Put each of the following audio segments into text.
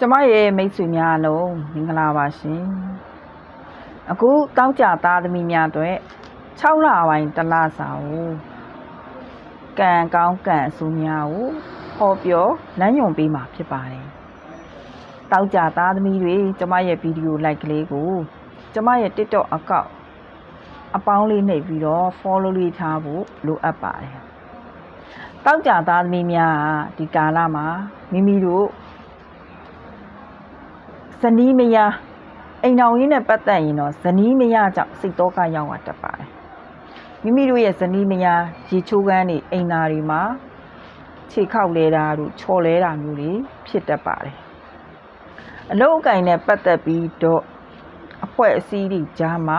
ကျမရဲ့မိတ်ဆွေများအလုံးမင်္ဂလာပါရှင်အခုတောက်ကြသားသမီးများအတွက်6လပိုင်းတစ်လစာကိုကံကောင်းကံအဆိုးများကိုဟောပြောလမ်းညွှန်ပေးမှာဖြစ်ပါတယ်တောက်ကြသားသမီးတွေကျမရဲ့ဗီဒီယို like ကလေးကိုကျမရဲ့ TikTok account အပေါင်းလေးနှိပ်ပြီးတော့ follow လေးထားဖို့လိုအပ်ပါတယ်တောက်ကြသားသမီးများကဒီကာလမှာမိမိတို့ ဇနီးမယားအိမ်တော်ရင်းနဲ့ပတ်သက်ရင်တော့ဇနီးမယားကြောင့်စိတ်တော့ကရောက်လာတတ်ပါတယ်မိမိတို့ရဲ့ဇနီးမယားရေချိုးကန်းတွေအိမ်သားတွေမှာခြေခောက်လဲတာတို့ချော်လဲတာမျိုးတွေဖြစ်တတ်ပါတယ်အလုတ်အကင်နဲ့ပတ်သက်ပြီးတော့အဖွဲ့အစည်းတွေကြားမှာ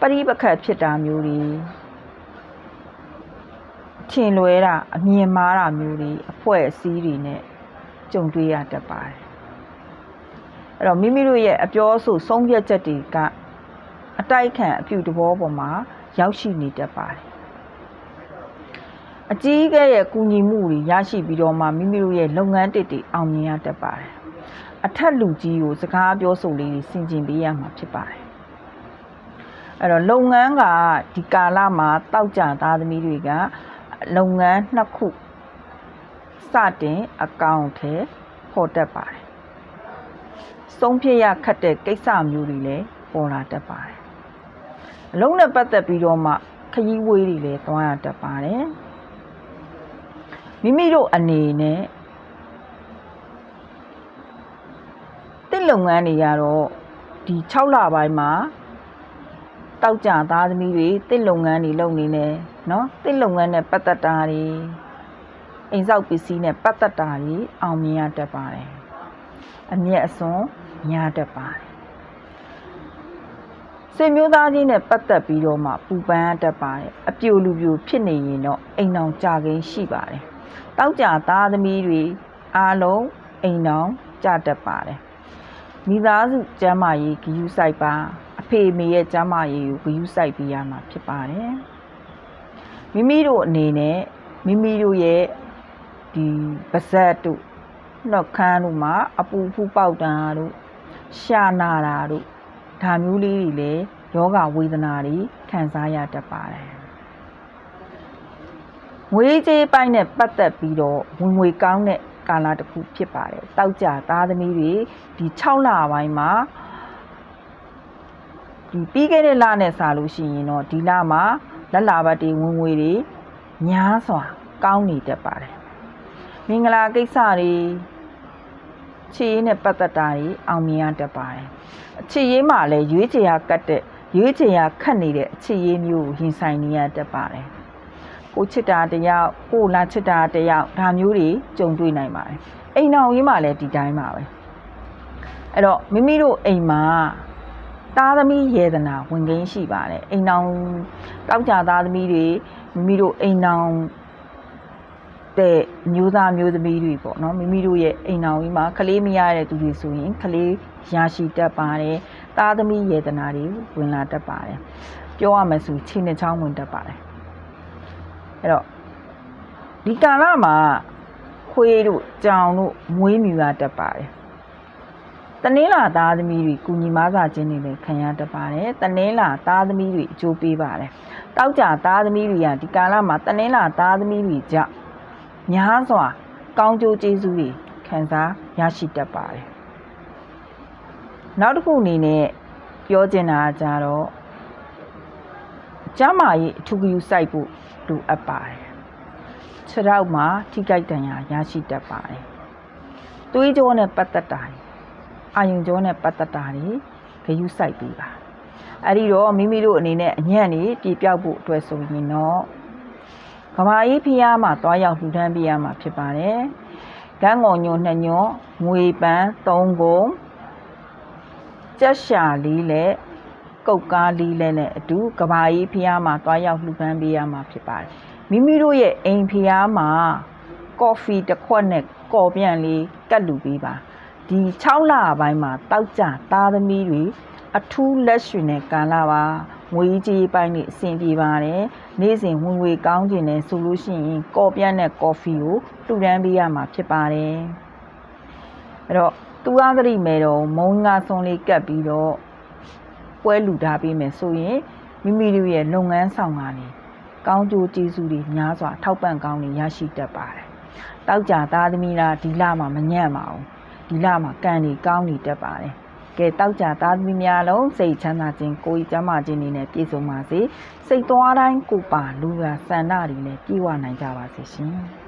ပရိပခတ်ဖြစ်တာမျိုးတွေထင်လွဲတာအမြင်မှားတာမျိုးတွေအဖွဲ့အစည်းတွေနဲ့ကြုံတွေ့ရတတ်ပါတယ် အဲ့တော့မိမိတို့ရဲ့အပြောအဆိုဆုံးဖြတ်ချက်တွေကအတိုက်ခံအပြုတဘောပေါ်မှာရောက်ရှိနေတတ်ပါတယ်အကြီးအကဲရဲ့ကူညီမှုတွေရရှိပြီးတော့မှမိမိတို့ရဲ့လုပ်ငန်းတစ်တွေအောင်မြင်ရတတ်ပါတယ်အထက်လူကြီးကိုစကားပြောဆိုလေးတွေဆင်ကျင်ပေးရမှာဖြစ်ပါတယ်အဲ့တော့လုပ်ငန်းကဒီကာလမှာတောက်ကြသားသမီးတွေကလုပ်ငန်းနှစ်ခုစတင်အကောင့်ထဲပေါ်တတ်ပါတယ် ဆုံးဖြတ်ရခတ်တဲ့ကိစ္စမျိုးတွေလည်းပေါ်လာတတ်ပါတယ်။အလုံးနဲ့ပတ်သက်ပြီးတော့မှခရီးဝေးတွေလည်းသွားရတတ်ပါတယ်။မိမိတို့အနေနဲ့တစ်လုပ်ငန်းတွေကတော့ဒီ6လပိုင်းမှာတောက်ကြသားသမီးတွေတစ်လုပ်ငန်းတွေလုပ်နေတယ်နော်တစ်လုပ်ငန်းနဲ့ပတ်သက်တာတွေအိမ်ဆောက်ပစ္စည်းနဲ့ပတ်သက်တာတွေအောင်မြင်ရတတ်ပါတယ်။အမျက်အစွန်း များတတ်ပါတယ်စေမျိုးသားချင်းနဲ့ပတ်သက်ပြီးတော့မှပူပန်ရတတ်ပါတယ်အပြိုလူပြိုဖြစ်နေရင်တော့အိမ်အောင်ကြခင်းရှိပါတယ်တောက်ကြသားသမီးတွေအားလုံးအိမ်အောင်ကြတတ်ပါတယ်မိသားစုကျမ်းမာရေးဂယူးဆိုင်ပါအဖေအမေရဲ့ကျမ်းမာရေးကိုဂယူးဆိုင်ပေးရမှာဖြစ်ပါတယ်မိမိတို့အနေနဲ့မိမိတို့ရဲ့ဒီပါဇက်တို့နှုတ်ခမ်းတို့မှာအပူဖူးပေါက်တာတို့ ရှာနာတာတို့ဒါမျိုးလေးတွေလည်းယောဂဝေဒနာတွေခံစားရတတ်ပါတယ်ငွေကြေးပိုင်းနဲ့ပတ်သက်ပြီးတော့ဝင်ငွေကောင်းတဲ့ကာလတစ်ခုဖြစ်ပါတယ်တောက်ကြသားသမီးတွေဒီ6လပိုင်းမှာဒီပြီးခဲ့တဲ့လနဲ့စာလို့ရှိရင်တော့ဒီလမှာလက်လာဘတ်တွေဝင်ငွေတွေများစွာကောင်းနေတတ်ပါတယ်မင်္ဂလာကိစ္စတွေ ခြေရင်းနဲ့ပတ်သက်တာတွေအောင်မြင်ရတတ်ပါတယ်။အခြေရေးမှာလည်းရွေးချယ်ရကတ်တဲ့ရွေးချယ်ရခတ်နေတဲ့အခြေရေးမျိုးကိုရင်ဆိုင်နေရတတ်ပါတယ်။ကိုချစ်တာတယောက်ကိုလာချစ်တာတယောက်ဒါမျိုးတွေကြုံတွေ့နိုင်ပါတယ်။အိမ်အောင်ရေးမှာလည်းဒီတိုင်းပါပဲ။အဲ့တော့မိမိတို့အိမ်မှာသားသမီးယေဒနာဝင်ကင်းရှိပါတယ်။အိမ်အောင်တောက်ကြသားသမီးတွေမိမိတို့အိမ်အော င်တဲ့မျိုးသားမျိုးသမီးတွေပေါ့နော်မိမိတို့ရဲ့အိမ်တော်ကြီးမှာကလေးမရတဲ့သူတွေဆိုရင်ကလေးရရှိတတ်ပါတယ်သားသမီးယေတနာတွေဝင်လာတတ်ပါတယ်ပြောရမယ်ဆိုချင်းနဲ့ချောင်းဝင်တတ်ပါတယ်အဲ့တော့ဒီကာလမှာခွေးတို့ကြောင်တို့မွေးမြူရတတ်ပါတယ်တနင်္လာသားသမီးတွေကုညီမစာချင်းတွေလည်းခံရတတ်ပါတယ်တနင်္လာသားသမီးတွေအကျိုးပေးပါတယ်တောက်ကြသားသမီးတွေကဒီကာလမှာတနင်္လာသားသမီးတွေကြောင့် များစွာ ကောင်းကျိုးကျေးဇူးတွေခံစားရရှိတတ်ပါတယ်။နောက်တစ်ခုအနေနဲ့ပြောချင်တာကကြတော့ကျမ်းမာရေးအထူးဂရုစိုက်ဖို့လိုအပ်ပါတယ်။ခြေထောက်မှာထိကြိုက်တန်ရာရရှိတတ်ပါတယ်။သွေးကြောနဲ့ပတ်သက်တာတွေအာယုံကြောနဲ့ပတ်သက်တာတွေဂရုစိုက်ပေးပါ။အဲ့ဒီတော့မိမိတို့အနေနဲ့အညံ့နေပြေပြောက်ဖို့အတွက်ဆိုရင်တော့ ကဘာကြီးဖျားမှာတွားရောက်လှူဒန်းပေးရမှာဖြစ်ပါတယ်။ကန်းငုံညွန်နှစ်ညွန်ငွေပန်း၃ကုံကြက်ရှာလေးလက်ကုတ်ကားလေးလက်နဲ့အတူကဘာကြီးဖျားမှာတွားရောက်လှူဒန်းပေးရမှာဖြစ်ပါတယ်။မိမိတို့ရဲ့အိမ်ဖျားမှာကော်ဖီတစ်ခွက်နဲ့ကော်ပြန့်လေးကတ်လူပေးပါ။ဒီ6လပိုင်းမှာတောက်ကြသားသမီးတွေအထူးလက်ရှင်နဲ့ကာလာပါ ငွေကြီးပိုင်းနေအဆင်ပြေပါတယ်နေ့စဉ်ဝင်ငွေကောင်းခြင်းနဲ့ဆိုလို့ရှိရင်ကော်ပြန့်နဲ့ကော်ဖီကိုတူတန်းပေးရမှာဖြစ်ပါတယ်အဲ့တော့သူအားသတိမဲ့တော့မုံငါဆွန်လေးကပ်ပြီးတော့ပွဲလူထားပေးမယ်ဆိုရင်မိမိတို့ရဲ့လုပ်ငန်းဆောင်ကနေကောင်းကျိုးကျေးဇူးတွေများစွာထောက်ပံ့ကောင်းတွေရရှိတတ်ပါတယ်။တောက်ကြသားသမီးလားဒီလမှာမညံ့ပါဘူး။ဒီလမှာကံတွေကောင်းနေတတ်ပါတယ်။ ကဲတောက်ကြသားသမီးများလုံးစိတ်ချမ်းသာခြင်းကိုယ်ကြီးကျမ်းမာခြင်းတွေနဲ့ပြည့်စုံပါစေ။စိတ်သွားတိုင်းကိုယ်ပါလူကစန္ဒတွေနဲ့ပြည့်ဝနိုင်ကြပါစေရှင်။